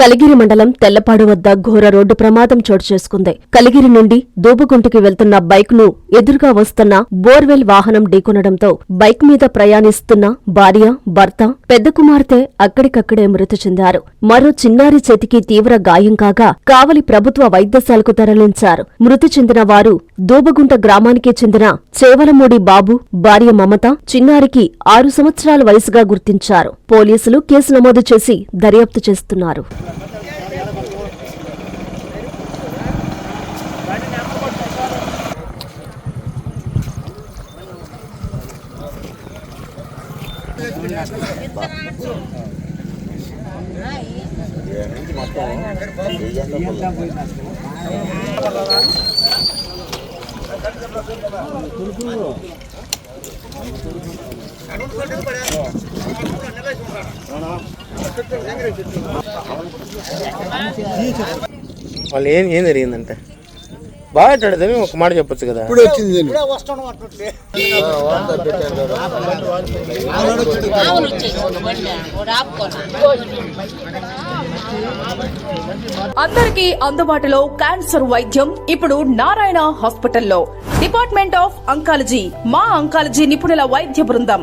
కలిగిరి మండలం తెల్లపాడు వద్ద ఘోర రోడ్డు ప్రమాదం చోటు చేసుకుంది. కలిగిరి నుండి దూబగుంటికి వెళ్తున్న బైక్ను ఎదురుగా వస్తున్న బోర్వెల్ వాహనం ఢీకొనడంతో బైక్ మీద ప్రయాణిస్తున్న భార్య భర్త పెద్ద కుమార్తె అక్కడికక్కడే మృతి చెందారు. మరో చిన్నారి చేతికి తీవ్ర గాయం కాగా కావలి ప్రభుత్వ వైద్యశాలకు తరలించారు. మృతి చెందిన వారు దూబగుంట గ్రామానికి చెందిన చేవలమూడి బాబు భార్య మమత చిన్నారికి ఆరు సంవత్సరాల వయసుగా గుర్తించారు. పోలీసులు కేసు నమోదు చేసి దర్యాప్తు చేస్తున్నారు. వాళ్ళు ఏం ఏం జరిగిందంటే బాగా మాట్లాడదని ఒక మాట చెప్పొచ్చు కదా. ఇప్పుడు వచ్చింది అందరికీ అందుబాటులో క్యాన్సర్ వైద్యం ఇప్పుడు నారాయణ హాస్పిటల్లో. డిపార్ట్మెంట్ ఆఫ్ అంకాలజీ మా అంకాలజీ నిపుణుల వైద్య బృందం.